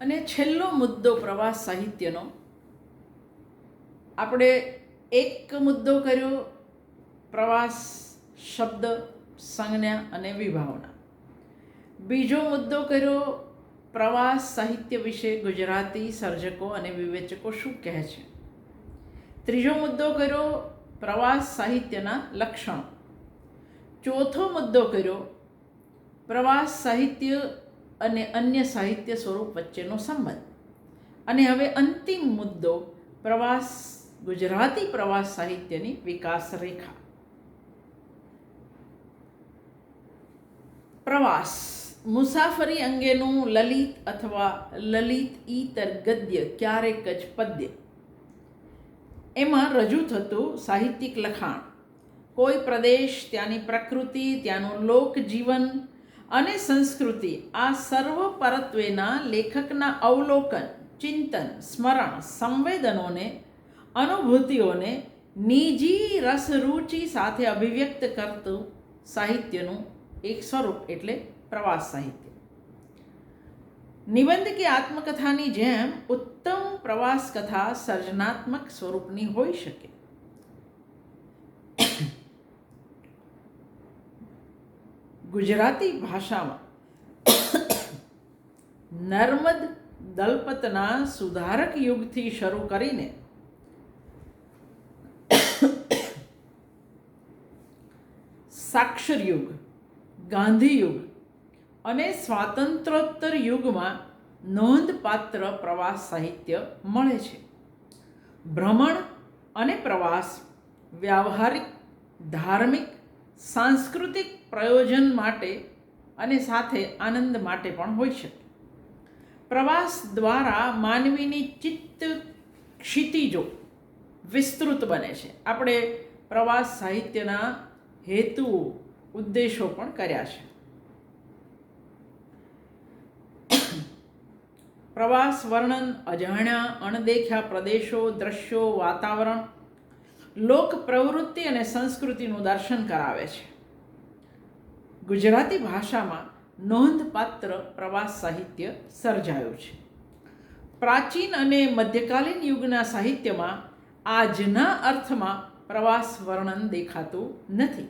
અને છેલ્લો મુદ્દો પ્રવાસ સાહિત્યનો. આપણે એક મુદ્દો કર્યો, પ્રવાસ શબ્દ સંજ્ઞા અને વિભાવના. બીજો મુદ્દો કર્યો, પ્રવાસ સાહિત્ય વિશે ગુજરાતી સર્જકો અને વિવેચકો શું કહે છે? ત્રીજો મુદ્દો કર્યો, પ્રવાસ સાહિત્યના લક્ષણો. ચોથો મુદ્દો કર્યો, પ્રવાસ સાહિત્ય અને અન્ય સાહિત્ય સ્વરૂપ વચ્ચેનો સંબંધ. અને હવે અંતિમ મુદ્દો, પ્રવાસ, ગુજરાતી પ્રવાસ સાહિત્યની વિકાસ રેખા. પ્રવાસ, મુસાફરી અંગેનું લલિત અથવા લલિત ઈતર ગદ્ય ક્યારેક જ પદ્ય. એમાં રજૂ થતું સાહિત્યિક લખાણ. કોઈ પ્રદેશ, ત્યાંની પ્રકૃતિ, ત્યાંનું લોકજીવન અને સંસ્કૃતિ, આ સર્વ પરત્વેના લેખકના અવલોકન, ચિંતન, સ્મરણ, સંવેદનોને, અનુભૂતિઓને નિજી રસરૂચિ સાથે અભિવ્યક્ત કરતું સાહિત્યનું એક સ્વરૂપ એટલે પ્રવાસ સાહિત્ય. નિબંધ કે આત્મકથાની જેમ ઉત્તમ પ્રવાસ કથા સર્જનાત્મક સ્વરૂપની હોઈ શકે. ગુજરાતી ભાષામાં નર્મદ દલપતના સુધારક યુગથી શરૂ કરીને સાક્ષર યુગ, ગાંધી યુગ અને સ્વાતંત્રોત્તર યુગમાં નોંધપાત્ર પ્રવાસ સાહિત્ય મળે છે. ભ્રમણ અને પ્રવાસ, વ્યાવહારિક, ધાર્મિક, સાંસ્કૃતિક પ્રયોજન માટે અને સાથે આનંદ માટે પણ હોઈ શકે પ્રવાસ દ્વારા માનવીની ચિત્ત ક્ષિતિજો વિસ્તૃત બને છે. આપણે પ્રવાસ સાહિત્યના હેતુઓ ઉદ્દેશો પણ કર્યા છે. પ્રવાસ વર્ણન અજાણ્યા, અણદેખ્યા પ્રદેશો, દ્રશ્યો, વાતાવરણ લોક પ્રવૃત્તિ અને સંસ્કૃતિનું દર્શન કરાવે છે. ગુજરાતી ભાષામાં નોંધપાત્ર પ્રવાસ સાહિત્ય સર્જાયું છે. પ્રાચીન અને મધ્યકાલીન યુગના સાહિત્યમાં આજના અર્થમાં પ્રવાસ વર્ણન દેખાતું નથી.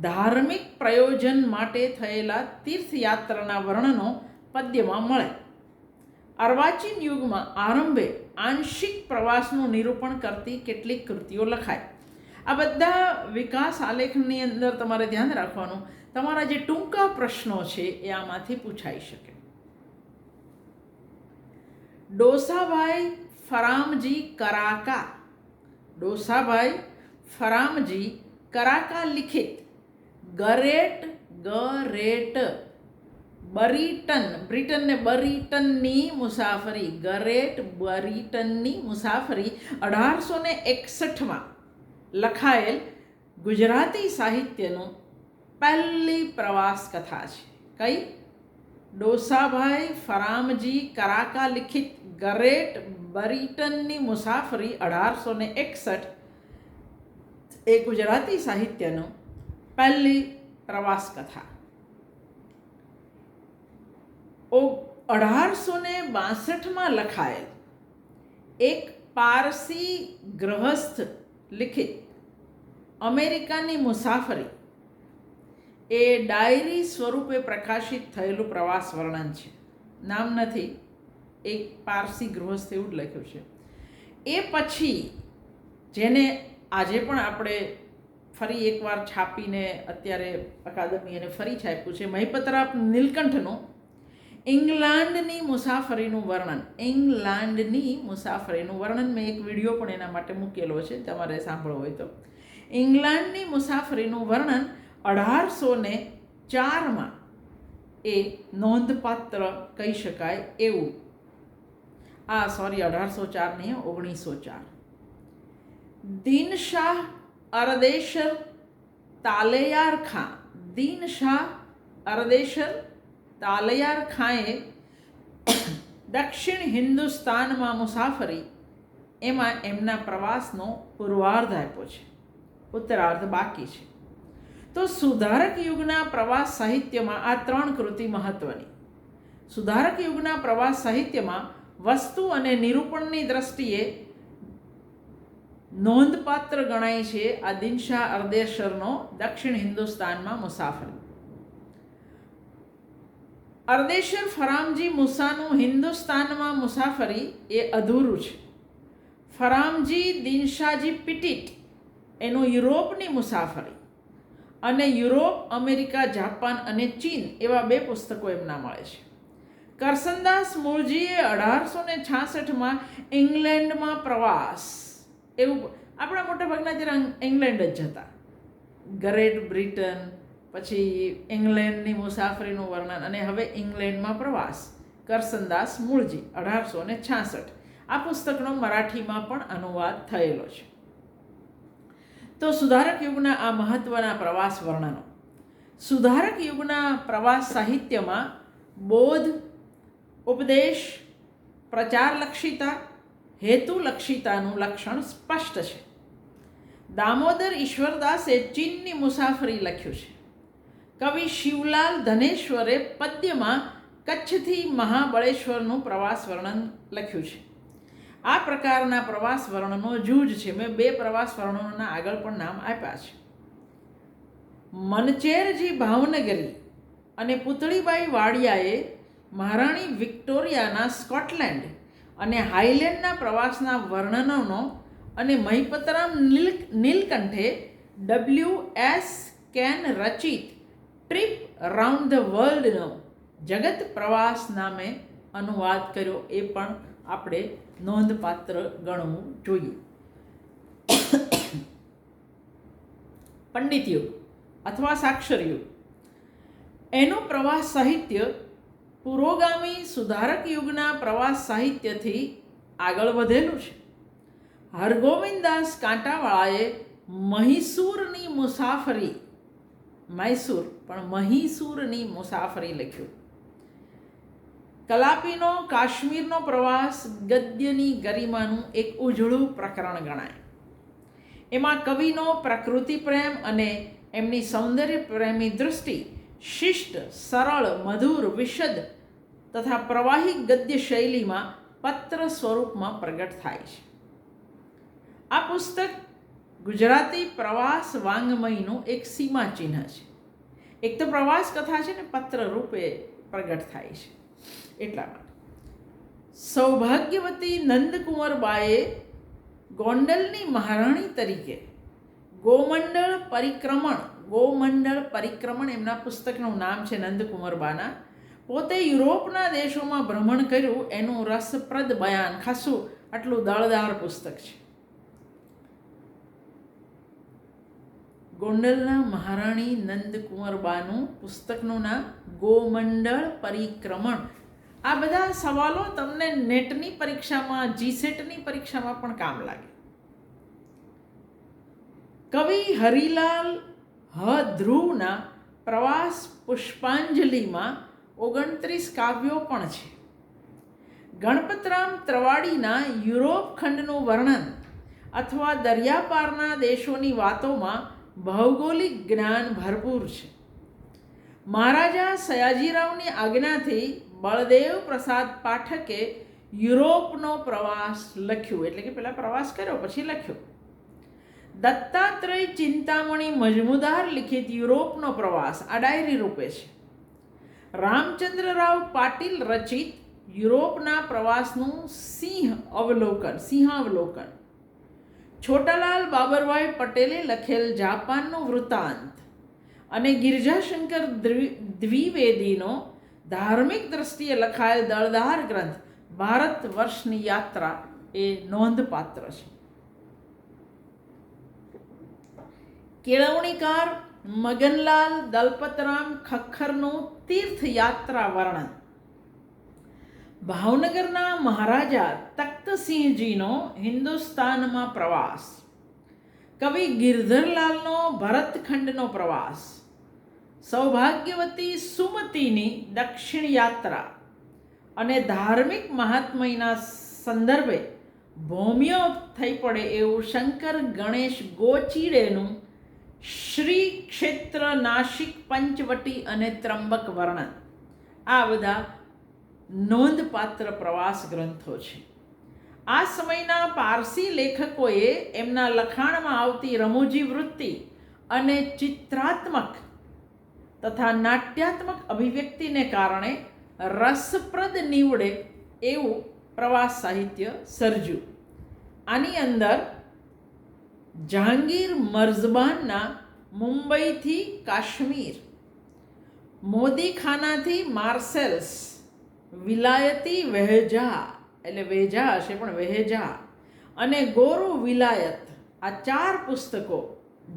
ધાર્મિક પ્રયોજન માટે થયેલા તીર્થયાત્રાના વર્ણનો પદ્યમાં મળે. અર્વાચીન યુગમાં આરંભે આંશિક પ્રવાસનું નિરૂપણ કરતી કેટલીક કૃતિઓ લખાય. આ બધા વિકાસ આલેખની અંદર તમારે ધ્યાન રાખવાનું. તમારા જે ટૂંકા પ્રશ્નો છે એ આમાંથી પૂછાઈ શકે. ડોસાભાઈ ફરામજી કરાકા. ડોસાભાઈ ફરામજી કરાકા લિખિત. ગરેટ ગરેટ. બરીટન, બ્રિટનને બરીટનની મુસાફરી. ગરેટ, બરીટનની મુસાફરી. અઢારસો ને એકસઠમાં લખાયેલ ગુજરાતી સાહિત્યનું પહેલી પ્રવાસ કથા છે. કઈ? ડોસાભાઈ ફરામજી કરાકા લિખિત ગરેટ બરીટનની મુસાફરી અઢારસો ને એકસઠ એ ગુજરાતી સાહિત્યનું પહેલી પ્રવાસ કથા. ઓ, અઢારસો ને બાસઠમાં લખાયેલ. એક પારસી ગ્રહસ્થ લિખિત અમેરિકાની મુસાફરી એ ડાયરી સ્વરૂપે પ્રકાશિત થયેલું પ્રવાસ વર્ણન છે. નામ નથી, એક પારસી ગૃહસ્થ એવું જ લખ્યું છે. એ પછી જેને આજે પણ આપણે ફરી એકવાર છાપીને અત્યારે અકાદમી એને ફરી છાપ્યું છે, મહિપતરાપ નીલકંઠનું ઇંગ્લેન્ડની મુસાફરીનું વર્ણન. ઇંગ્લેન્ડની મુસાફરીનું વર્ણન મેં એક વીડિયો પણ એના માટે મૂકેલો છે, તમારે સાંભળવો હોય તો. ઇંગ્લેન્ડની મુસાફરીનું વર્ણન અઢારસો ને ચારમાં એ નોંધપાત્ર કહી શકાય એવું. આ સોરી અઢારસો ચાર નહીં ઓગણીસો ચાર દીન શાહ અરદેશર તાલેયાર ખાં. દીન શાહ અરદેશર તાલયાર ખાંએ દક્ષિણ હિન્દુસ્તાનમાં મુસાફરી એમાં એમના પ્રવાસનો પૂર્વાર્ધ આપ્યો છે. ઉત્તરાર્ધ બાકી છે. તો સુધારક યુગના પ્રવાસ સાહિત્યમાં આ ત્રણ કૃતિ મહત્વની. સુધારક યુગના પ્રવાસ સાહિત્યમાં વસ્તુ અને નિરૂપણની દ્રષ્ટિએ નોંધપાત્ર ગણાય છે આ દિનશાહ અર્દેશરનો દક્ષિણ હિન્દુસ્તાનમાં મુસાફરી. અર્દેશર ફરામજી મુસાનું હિન્દુસ્તાનમાં મુસાફરી એ અધૂરું છે. ફરામજી દિનશાજી પિટિટ એનું યુરોપની મુસાફરી. અને યુરોપ, અમેરિકા, જાપાન અને ચીન એવા બે પુસ્તકો એમના મળે છે. કરસનદાસ મૂળજીએ અઢારસો ને છાસઠમાં ઇંગ્લેન્ડમાં પ્રવાસ એવું આપણા મોટાભાગના જ્યારે ઇંગ્લેન્ડ જ જતા ગ્રેટ બ્રિટન, પછી ઇંગ્લેન્ડની મુસાફરીનું વર્ણન અને હવે ઇંગ્લેન્ડમાં પ્રવાસ. કરસનદાસ મૂળજી, અઢારસો ને છાસઠ. આ પુસ્તકનો મરાઠીમાં પણ અનુવાદ થયેલો છે. તો સુધારક યુગના આ મહત્વના પ્રવાસ વર્ણનો. સુધારક યુગના પ્રવાસ સાહિત્યમાં બોધ, ઉપદેશ, પ્રચારલક્ષિતા, હેતુલક્ષિતાનું લક્ષણ સ્પષ્ટ છે. દામોદર ઈશ્વરદાસે ચીનની મુસાફરી લખ્યું છે. કવિ શિવલાલ ધનેશ્વરે પદ્યમાં કચ્છથી મહાબળેશ્વરનું પ્રવાસ વર્ણન લખ્યું છે. આ પ્રકારના પ્રવાસ વર્ણનો જૂજ છે. મેં બે પ્રવાસ વર્ણનોના આગળ પણ નામ આપ્યા છે. મનચેરજી ભાવનગરી અને પુતળીબાઈ વાડિયાએ મહારાણી વિક્ટોરિયાના સ્કોટલેન્ડ અને હાઇલેન્ડના પ્રવાસના વર્ણનોનો અને મહિપતરામ નીલ, નીલકંઠે ડબલ્યુ એસ કેન રચિત ટ્રીપ રાઉન્ડ ધ વર્લ્ડનો જગત પ્રવાસ નામે અનુવાદ કર્યો. એ પણ આપણે નોંધપાત્ર ગણવું જોઈએ. પંડિત યુગ અથવા સાક્ષર યુગ એનો પ્રવાસ સાહિત્ય પુરોગામી સુધારક યુગના પ્રવાસ સાહિત્યથી આગળ વધેલું છે. હરગોવિંદાસ કાંટાવાળાએ મહીસૂરની મુસાફરી, મૈસૂર, પણ મહીસૂરની મુસાફરી લખ્યું. કલાપીનો કાશ્મીરનો પ્રવાસ ગદ્યની ગરિમાનું એક ઉજળું પ્રકરણ ગણાય. એમાં કવિનો પ્રકૃતિ પ્રેમ અને એમની સૌંદર્ય પ્રેમી દૃષ્ટિ શિષ્ટ, સરળ, મધુર, વિશદ તથા પ્રવાહી ગદ્ય શૈલીમાં પત્ર સ્વરૂપમાં પ્રગટ થાય છે. આ પુસ્તક ગુજરાતી પ્રવાસ વાંગમયનું એક સીમાચિહ્ન છે. એક તો પ્રવાસ કથા છે ને પત્ર રૂપે પ્રગટ થાય છે. એટલા માટે. સૌભાગ્યવતી નંદકુંવરબાએ ગોંડલની મહારાણી તરીકે ગોમંડળ પરિક્રમણ ગોમંડળ પરિક્રમણ એમના પુસ્તકનું નામ છે નંદકુંવરબાના. પોતે યુરોપના દેશોમાં ભ્રમણ કર્યું, એનું રસપ્રદ બયાન, ખાસું આટલું દળદાર પુસ્તક છે. ગોંડલના મહારાણી નંદકુંવરબાનું પુસ્તકનું નામ ગોમંડળ પરિક્રમણ આ બધા સવાલો તમને નેટની પરીક્ષામાં જીસેટની પરીક્ષામાં પણ કામ લાગે. કવિ હરિલાલ હ ધ્રુવના પ્રવાસ પુષ્પાંજલિમાં ઓગણત્રીસ કાવ્યો પણ છે. ગણપતરામ ત્રવાડીના યુરોપ ખંડનું વર્ણન અથવા દરિયાપારના દેશોની વાતોમાં ભૌગોલિક જ્ઞાન ભરપૂર છે. મહારાજા સયાજીરાવની આજ્ઞાથી બળદેવ પ્રસાદ પાઠકે યુરોપનો પ્રવાસ લખ્યું. એટલે કે પહેલાં પ્રવાસ કર્યો, પછી લખ્યો. દત્તાત્રેય ચિંતામણી મજમુદાર લિખિત યુરોપનો પ્રવાસ આ ડાયરી રૂપે છે. રામચંદ્રરાવ પાટીલ રચિત યુરોપના પ્રવાસનું સિંહ અવલોકન, સિંહાવલોકન. છોટાલાલ બાબરભાઈ પટેલે લખેલ જાપાનનો વૃત્તાંત અને ગિરજાશંકર દ્વિવેદીનો ધાર્મિક દ્રષ્ટિએ લખાયેલ દળદાર ગ્રંથ ભારત વર્ષની યાત્રા એ નોંધપાત્ર છે. કેળવણીકાર મગનલાલ દલપતરામ ખખ્ખરનું તીર્થયાત્રા વર્ણન. ભાવનગરના મહારાજા તખ્તસિંહજીનો હિન્દુસ્તાનમાં પ્રવાસ. કવિ ગિરધરલાલનો ભરતખંડનો પ્રવાસ. સૌભાગ્યવતી સુમતીની દક્ષિણ યાત્રા અને ધાર્મિક મહાત્મયના સંદર્ભે ભૌમ્ય થઈ પડે એવું શંકર ગણેશ ગોચીડેનું શ્રી ક્ષેત્ર નાશિક પંચવટી અને ત્રંબક વર્ણન. આ બધા નોંધપાત્ર પ્રવાસ ગ્રંથો છે. આ સમયના પારસી લેખકોએ એમના લખાણમાં આવતી રમૂજી વૃત્તિ અને ચિત્રાત્મક તથા નાટ્યાત્મક અભિવ્યક્તિને કારણે રસપ્રદ નીવડે એવું પ્રવાસ સાહિત્ય સર્જ્યું. આની અંદર જહાંગીર મર્ઝબાનના મુંબઈથી કાશ્મીર, મોદીખાનાથી માર્સેલ્સ, વિલાયતી વહેજા, એટલે વેજા હશે પણ વહેજા, અને ગોરુ વિલાયત આ ચાર પુસ્તકો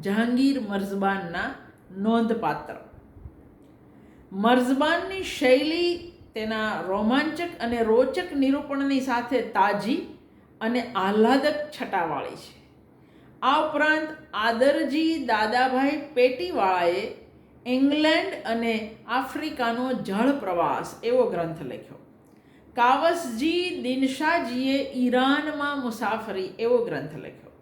જહાંગીર મર્ઝબાનના નોંધપાત્ર. મર્ઝબાનની શૈલી તેના રોમાંચક અને રોચક નિરૂપણની સાથે તાજી અને આહ્લાદક છટાવાળી છે. આ ઉપરાંત આદરજી દાદાભાઈ પેટીવાળાએ ઇંગ્લેન્ડ અને આફ્રિકાનો જળ પ્રવાસ એવો ગ્રંથ લખ્યો. કાવસજી દિનશાજીએ ઈરાનમાં મુસાફરી એવો ગ્રંથ લખ્યો.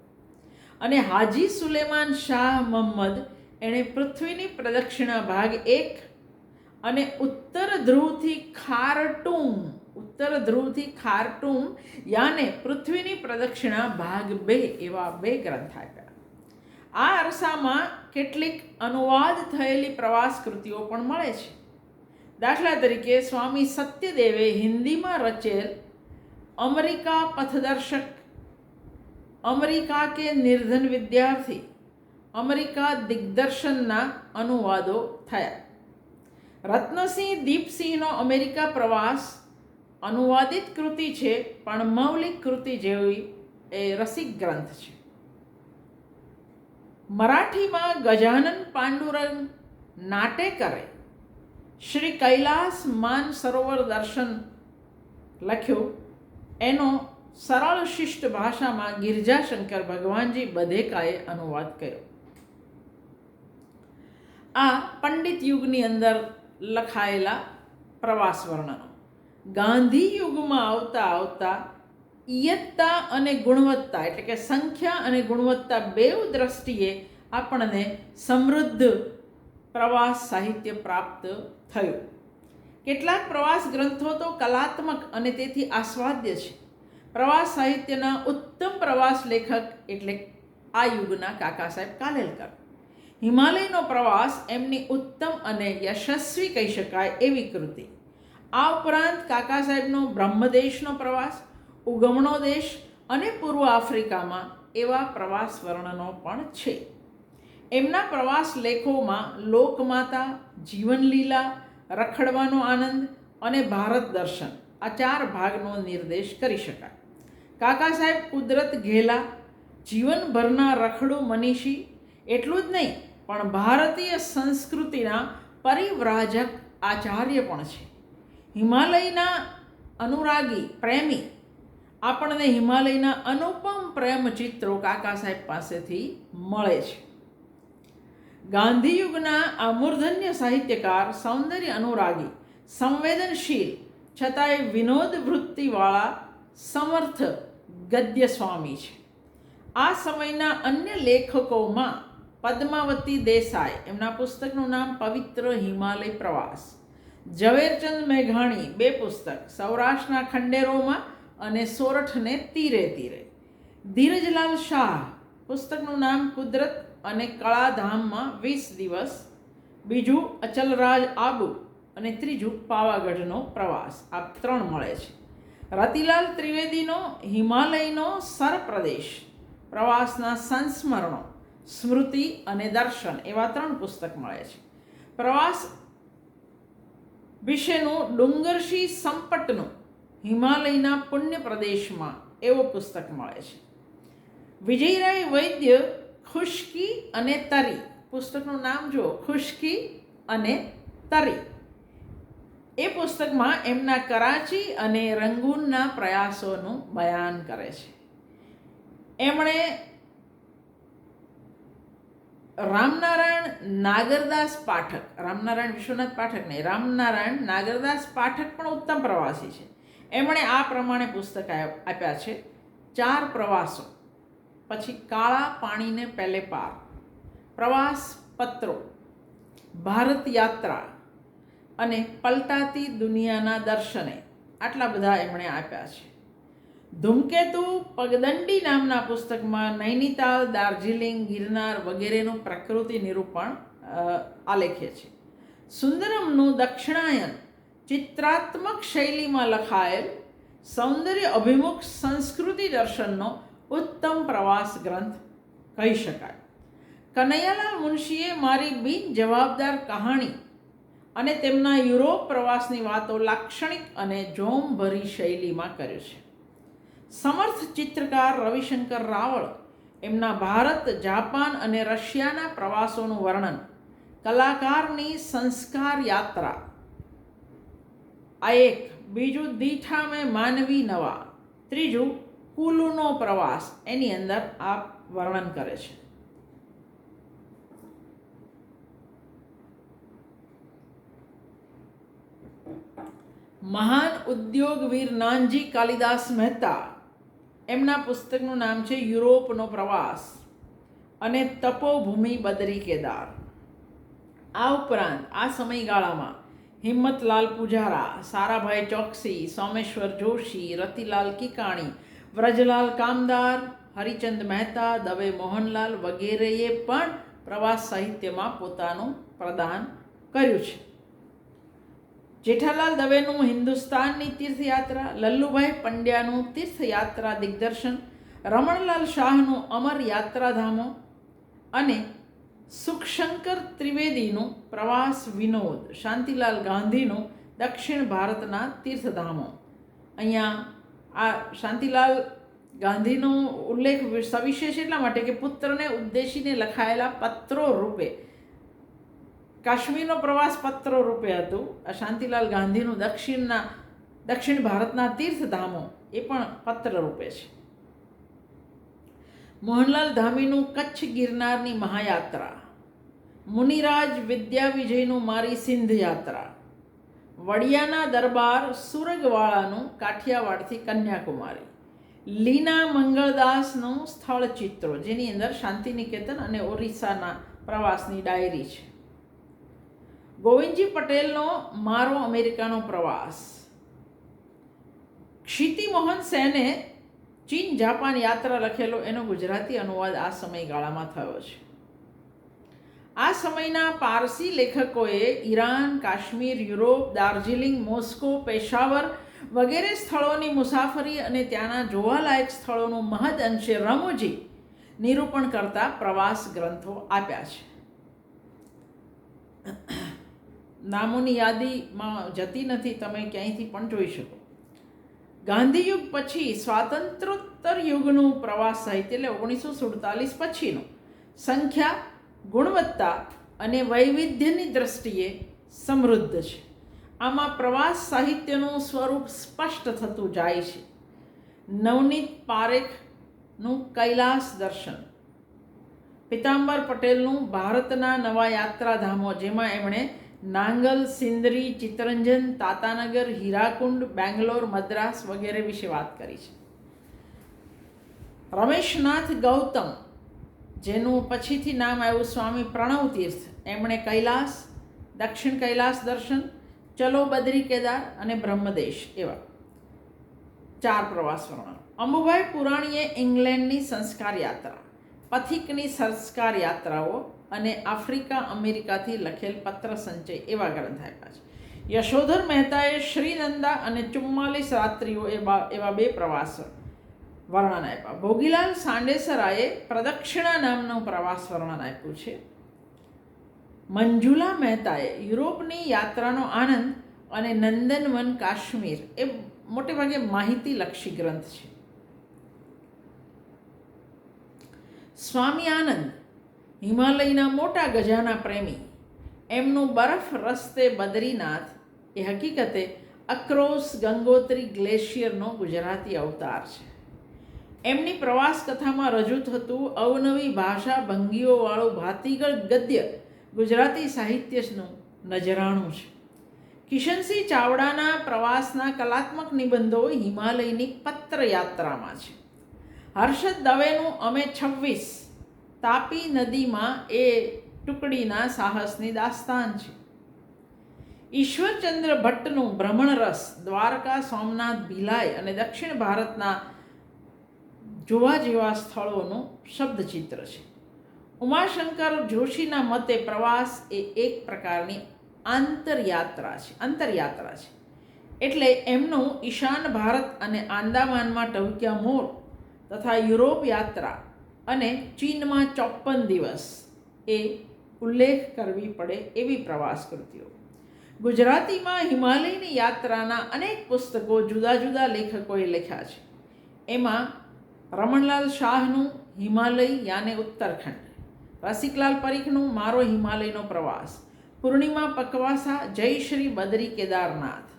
અને હાજી સુલેમાન શાહ મોહમ્મદ એણે પૃથ્વીની પ્રદક્ષિણા ભાગ એક અને ઉત્તર ધ્રુવથી ખારટુમ ઉત્તર ધ્રુવથી ખારટુમ યાને પૃથ્વીની પ્રદક્ષિણા ભાગ બે એવા બે ગ્રંથ આપ્યા આ અરસામાં કેટલીક અનુવાદ થયેલી પ્રવાસ કૃતિઓ પણ મળે છે. દાખલા તરીકે સ્વામી સત્યદેવે હિન્દીમાં રચેલ અમેરિકા પથદર્શક, અમેરિકા કે નિર્ધન વિદ્યાર્થી, અમેરિકા દિગ્દર્શનના અનુવાદો થયા. રત્નસિંહ, દીપસિંહનો અમેરિકા પ્રવાસ અનુવાદિત કૃતિ છે, પણ મૌલિક કૃતિ જેવી એ રસિક ગ્રંથ છે. મરાઠીમાં ગજાનન પાંડુરંગ નાટેકરે શ્રી કૈલાસ માન સરોવર દર્શન લખ્યું. એનો સરળ શિષ્ટ ભાષામાં ગિરજાશંકર ભગવાનજી બધેકાએ અનુવાદ કર્યો. આ પંડિત યુગની અંદર લખાયેલા પ્રવાસ વર્ણનો. ગાંધી યુગમાં આવતા આવતા ઇયત્તા અને ગુણવત્તા એટલે કે સંખ્યા અને ગુણવત્તા બેઉ દ્રષ્ટિએ આપણને સમૃદ્ધ પ્રવાસ સાહિત્ય પ્રાપ્ત થયું. કેટલાક પ્રવાસ ગ્રંથો તો કલાત્મક અને તેથી આસ્વાદ્ય છે. પ્રવાસ સાહિત્યના ઉત્તમ પ્રવાસ લેખક એટલે આ યુગના કાકા સાહેબ કાલેલકર. હિમાલયનો પ્રવાસ એમની ઉત્તમ અને યશસ્વી કહી શકાય એવી કૃતિ. આ ઉપરાંત કાકા સાહેબનો બ્રહ્મદેશનો પ્રવાસ ઉગમણો દેશ અને પૂર્વ આફ્રિકામાં એવા પ્રવાસ વર્ણનો પણ છે. એમના પ્રવાસ લેખોમાં લોકમાતા, જીવનલીલા, રખડવાનો આનંદ અને ભારત દર્શન આ ચાર ભાગનો નિર્દેશ કરી શકાય. કાકા સાહેબ કુદરત ઘેલા, જીવનભરના રખડુ મનીષી એટલું જ નહીં, પણ ભારતીય સંસ્કૃતિના પરિવ્રાજક આચાર્ય પણ છે. હિમાલયના અનુરાગી પ્રેમી, આપણને હિમાલયના અનુપમ પ્રેમ ચિત્રો કાકા સાહેબ પાસેથી મળે છે. ગાંધીયુગના આ સાહિત્યકાર, સૌંદર્ય અનુરાગી, સંવેદનશીલ, છતાંય વિનોદ વૃત્તિવાળા સમર્થ ગદ્ય સ્વામી છે. આ સમયના અન્ય લેખકોમાં પદ્માવતી દેસાઈ, એમના પુસ્તકનું નામ પવિત્ર હિમાલય પ્રવાસ. ઝવેરચંદ મેઘાણી, બે પુસ્તક, સૌરાષ્ટ્રના ખંડેરોમાં અને સોરઠને તીરે તીરે. ધીરજલાલ શાહ, પુસ્તકનું નામ કુદરત અને કળાધામમાં વીસ દિવસ. બીજું, અચલરાજ આબુ અને ત્રીજું, પાવાગઢનો પ્રવાસ. આ ત્રણ મળે છે. રતિલાલ ત્રિવેદીનો હિમાલયનો સરપ્રદેશ. પ્રવાસના સંસ્મરણો. સ્મૃતિ અને દર્શન એવા ત્રણ પુસ્તક મળે છે. પ્રવાસ વિશેનું ડુંગરશી સંપટનું હિમાલયના પુણ્ય પ્રદેશમાં એવો પુસ્તક મળે છે. વિજયરાય વૈદ્ય ખુશ્કી અને તરી, પુસ્તકનું નામ જુઓ, ખુશ્કી અને તરી. એ પુસ્તકમાં એમના કરાચી અને રંગૂનના પ્રયાસોનું બયાન કરે છે. એમણે રામનારાયણ નાગરદાસ પાઠક, રામનારાયણ વિશ્વનાથ પાઠક નહીં, રામનારાયણ નાગરદાસ પાઠક પણ ઉત્તમ પ્રવાસી છે. એમણે આ પ્રમાણે પુસ્તક આપ્યા છે, ચાર પ્રવાસો. પછી કાળા પાણીને પહેલે પાર. પ્રવાસ પત્રો, ભારત યાત્રા અને પલટાતી દુનિયાના દર્શને. આટલા બધા એમણે આપ્યા છે. ધૂમકેતુ પગદંડી નામના પુસ્તકમાં નૈનીતાલ, દાર્જિલિંગ, ગિરનાર વગેરેનું પ્રકૃતિ નિરૂપણ આલેખે છે. સુંદરમનું દક્ષિણાયન ચિત્રાત્મક શૈલીમાં લખાયેલ સૌંદર્ય અભિમુખ સંસ્કૃતિ દર્શનનો ઉત્તમ પ્રવાસ ગ્રંથ કહી શકાય. કનૈયાલાલ મુનશીએ મારી બિન જવાબદાર કહાણી અને તેમના યુરોપ પ્રવાસની વાતો લાક્ષણિક અને જોમભરી શૈલીમાં કર્યું છે. સમર્થ ચિત્રકાર રવિશંકર રાવળ એમના ભારત, જાપાન અને રશિયાના પ્રવાસોનું વર્ણન. કલાકારની સંસ્કાર યાત્રા. આ એક. બીજું દીઠા મેં માનવી નવા. ત્રીજું, કુલુનો પ્રવાસ. એની અંદર આ વર્ણન કરે છે. મહાન ઉદ્યોગવીર નાનજી કાલિદાસ મહેતા એમના પુસ્તકનું નામ છે યુરોપનો પ્રવાસ અને તપોભૂમિ બદરી કેદાર. આ ઉપરાંત આ સમયગાળામાં હિંમતલાલ પુજારા, સારાભાઈ ચોકસી, સોમેશ્વર જોશી, રતિલાલ કિકાણી, વ્રજલાલ કામદાર, હરિચંદ મહેતા, દવે મોહનલાલ વગેરેએ પણ પ્રવાસ સાહિત્યમાં પોતાનું પ્રદાન કર્યું છે. જેઠાલાલ દવેનું હિન્દુસ્તાનની તીર્થયાત્રા, લલ્લુભાઈ પંડ્યાનું તીર્થયાત્રા દિગ્દર્શન, રમણલાલ શાહનું અમર યાત્રાધામો અને સુખશંકર ત્રિવેદીનું પ્રવાસ વિનોદ, શાંતિલાલ ગાંધીનું દક્ષિણ ભારતના તીર્થધામો. અહીંયા આ શાંતિલાલ ગાંધીનો ઉલ્લેખ સવિશેષ એટલા માટે કે પુત્રને ઉદ્દેશીને લખાયેલા પત્રો રૂપે કાશ્મીરનો પ્રવાસ પત્ર રૂપે હતું. આ શાંતિલાલ ગાંધીનું દક્ષિણના, દક્ષિણ ભારતના તીર્થધામો એ પણ પત્ર રૂપે છે. મોહનલાલ ધામીનું કચ્છ ગિરનારની મહાયાત્રા. મુનિરાજ વિદ્યા વિજયનું મારી સિંધ યાત્રા વડિયાના દરબાર સુરગવાળાનું કાઠિયાવાડથી કન્યાકુમારી. લીના મંગળદાસનું સ્થળ ચિત્રો જેની અંદર શાંતિનિકેતન અને ઓરિસ્સાના પ્રવાસની ડાયરી છે. ગોવિંદજી પટેલનો મારો અમેરિકાનો પ્રવાસ. ક્ષિતિ મોહન સેને ચીન જાપાન યાત્રા લખેલો એનો ગુજરાતી અનુવાદ આ સમયગાળામાં થયો છે. આ સમયના Parsi લેખકોએ Iran, Kashmir, Europe, Darjeeling, Moscow, Peshawar વગેરે સ્થળોની મુસાફરી અને ત્યાંના જોવાલાયક સ્થળોનું મહદ અંશે રમૂજી નિરૂપણ કરતા પ્રવાસ ગ્રંથો આપ્યા છે. નામોની યાદીમાં જતી નથી, તમે ક્યાંયથી પણ જોઈ શકો. ગાંધીયુગ પછી સ્વાતંત્રોત્તર યુગનું પ્રવાસ સાહિત્ય, એટલે ઓગણીસો સુડતાલીસ પછીનું. સંખ્યા, ગુણવત્તા અને વૈવિધ્યની દ્રષ્ટિએ સમૃદ્ધ છે. આમાં પ્રવાસ સાહિત્યનું સ્વરૂપ સ્પષ્ટ થતું જાય છે. નવનીત પારેખનું કૈલાસ દર્શન. પિતાંબર પટેલનું ભારતના નવા યાત્રાધામો, જેમાં એમણે નાંગલ, સિંદરી, ચિત્તરંજન, તાતાનગર, હીરાકુંડ, બેંગ્લોર, મદ્રાસ વગેરે વિશે વાત કરી છે. રમેશનાથ ગૌતમ, જેનું પછીથી નામ આવ્યું સ્વામી પ્રણવ તીર્થ, એમણે કૈલાસ, દક્ષિણ કૈલાસ દર્શન, ચલો બદ્રી કેદાર અને બ્રહ્મદેશ એવા ચાર પ્રવાસ વર્ણન. અંબુભાઈ પુરાણીએ ઇંગ્લેન્ડની સંસ્કાર યાત્રા, પથિકની સંસ્કાર યાત્રાઓ અને આફ્રિકા અમેરિકાથી લખેલ પત્ર સંચય એવા ગ્રંથ આપ્યા છે. યશોધર મહેતાએ શ્રીનંદા અને ચુમ્માલીસ રાત્રિઓ એવા એવા બે પ્રવાસ વર્ણન આપ્યા. ભોગીલાલ સાંડેસરાએ પ્રદક્ષિણા નામનું પ્રવાસ વર્ણન આપ્યું છે. મંજુલા મહેતાએ યુરોપની યાત્રાનો આનંદ અને નંદનવન કાશ્મીર એ મોટે ભાગે માહિતીલક્ષી ગ્રંથ છે. સ્વામી આનંદ હિમાલયના મોટા ગજાના પ્રેમી. એમનું બરફ રસ્તે બદ્રીનાથ એ હકીકતે અક્રોસ ગંગોત્રી ગ્લેશિયરનો ગુજરાતી અવતાર છે. એમની પ્રવાસ કથામાં રજૂ થતું અવનવી ભાષા ભંગીઓવાળું ભાતીગળ ગદ્ય ગુજરાતી સાહિત્યનું નજરાણું છે. કિશનસિંહ ચાવડાના પ્રવાસના કલાત્મક નિબંધો હિમાલયની પત્ર યાત્રામાં છે. હર્ષદ દવેનું અમે છવ્વીસ તાપી નદીમાં એ ટુકડીના સાહસની દાસ્તાન છે. ઈશ્વરચંદ્ર ભટ્ટનું ભ્રમણ રસ દ્વારકા સોમનાથ ભિલાઈ અને દક્ષિણ ભારતના જોવા જેવા સ્થળોનું શબ્દચિત્ર છે. ઉમાશંકર જોશીના મતે પ્રવાસ એ એક પ્રકારની આંતરયાત્રા છે અંતરયાત્રા છે. એટલે એમનું ઈશાન ભારત અને આંદામાનમાં ટવક્યા મોર તથા યુરોપ યાત્રા અને ચીનમાં ચોપ્પન દિવસ એ ઉલ્લેખ કરવી પડે એવી પ્રવાસ કૃતિઓ. ગુજરાતીમાં હિમાલયની યાત્રાના અનેક પુસ્તકો જુદા જુદા લેખકોએ લખ્યા છે. એમાં રમણલાલ શાહનું હિમાલય યાને ઉત્તરખંડ, રસિકલાલ પરીખનું મારો હિમાલયનો પ્રવાસ, પૂર્ણિમા પકવાસા જય શ્રી બદરી કેદારનાથ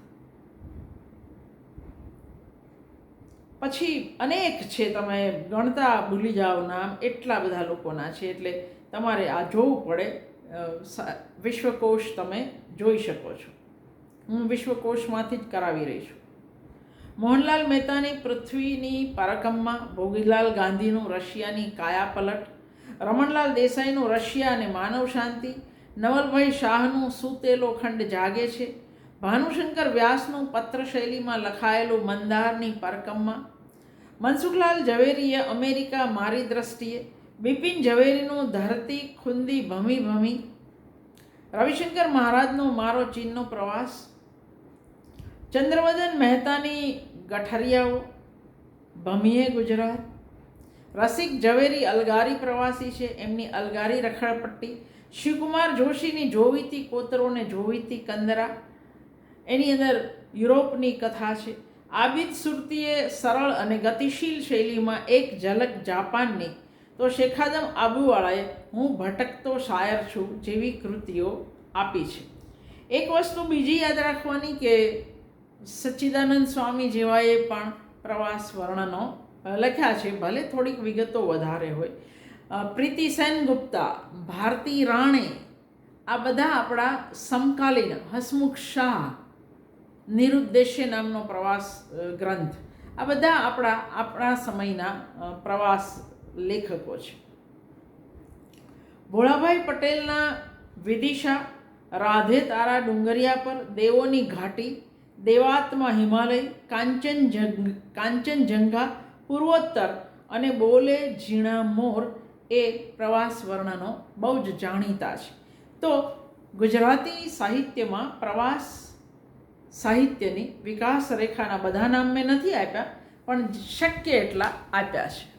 પછી અનેક છે, તમે ગણતા ભૂલી જાઓ નામ, એટલા બધા લોકોના છે, એટલે તમારે આ જોવું પડે. વિશ્વકોશ તમે જોઈ શકો છો. હું વિશ્વકોશમાંથી જ કરાવી રહી છું. મોહનલાલ મહેતાની પૃથ્વીની પારકમમાં ભોગીલાલ ગાંધીનું રશિયાની કાયાપલટ, રમણલાલ દેસાઈનું રશિયા અને માનવ શાંતિ, નવલભાઈ શાહનું સૂતેલો ખંડ જાગે છે ભાનુશંકર વ્યાસનું પત્ર શૈલીમાં લખાયેલું મંદારની પરકમમાં, મનસુખલાલ ઝવેરીએ અમેરિકા મારી દ્રષ્ટિએ, બિપિન ઝવેરીનું ધરતી ખુંદી ભમી ભમી, રવિશંકર મહારાજનો મારો ચીનનો પ્રવાસ, ચંદ્રવદન મહેતાની ગઠરિયાઓ, ભમીએ ગુજરાત, રસિક ઝવેરી અલગારી પ્રવાસી છે, એમની અલગારી રખડપટ્ટી, શિવકુમાર જોશીની જોવીતી કોતરોને જોવીતી કંદરા એની અંદર યુરોપની કથા છે. આબિદ સુરતીએ સરળ અને ગતિશીલ શૈલીમાં એક ઝલક જાપાનની. તો શેખાદમ આબુવાળાએ હું ભટકતો શાયર છું જેવી કૃતિઓ આપી છે. એક વસ્તુ બીજી યાદ રાખવાની કે સચ્ચિદાનંદ સ્વામી જેવાએ પણ પ્રવાસ વર્ણનો લખ્યા છે. ભલે થોડીક વિગતો વધારે હોય. પ્રીતિ સેન ગુપ્તા, ભારતી રાણે, આ બધા આપણા સમકાલીન હસમુખ શાહ નિરુદ્દેશ્ય નામનો પ્રવાસ ગ્રંથ. આ બધા આપણા આપણા સમયના પ્રવાસ લેખકો છે. ભોળાભાઈ પટેલના વિદિશા, રાધે તારા ડુંગરિયા પર, દેવોની ઘાટી, દેવાત્મા હિમાલય, કાંચનજંગ, કાંચનજંઘા, પૂર્વોત્તર અને બોલે ઝીણા મોર એ પ્રવાસ વર્ણનો બહુ જ જાણીતા છે. તો ગુજરાતી સાહિત્યમાં પ્રવાસ સાહિત્યની વિકાસ રેખાના બધા નામ મેં નથી આપ્યા પણ શક્ય એટલા આપ્યા છે.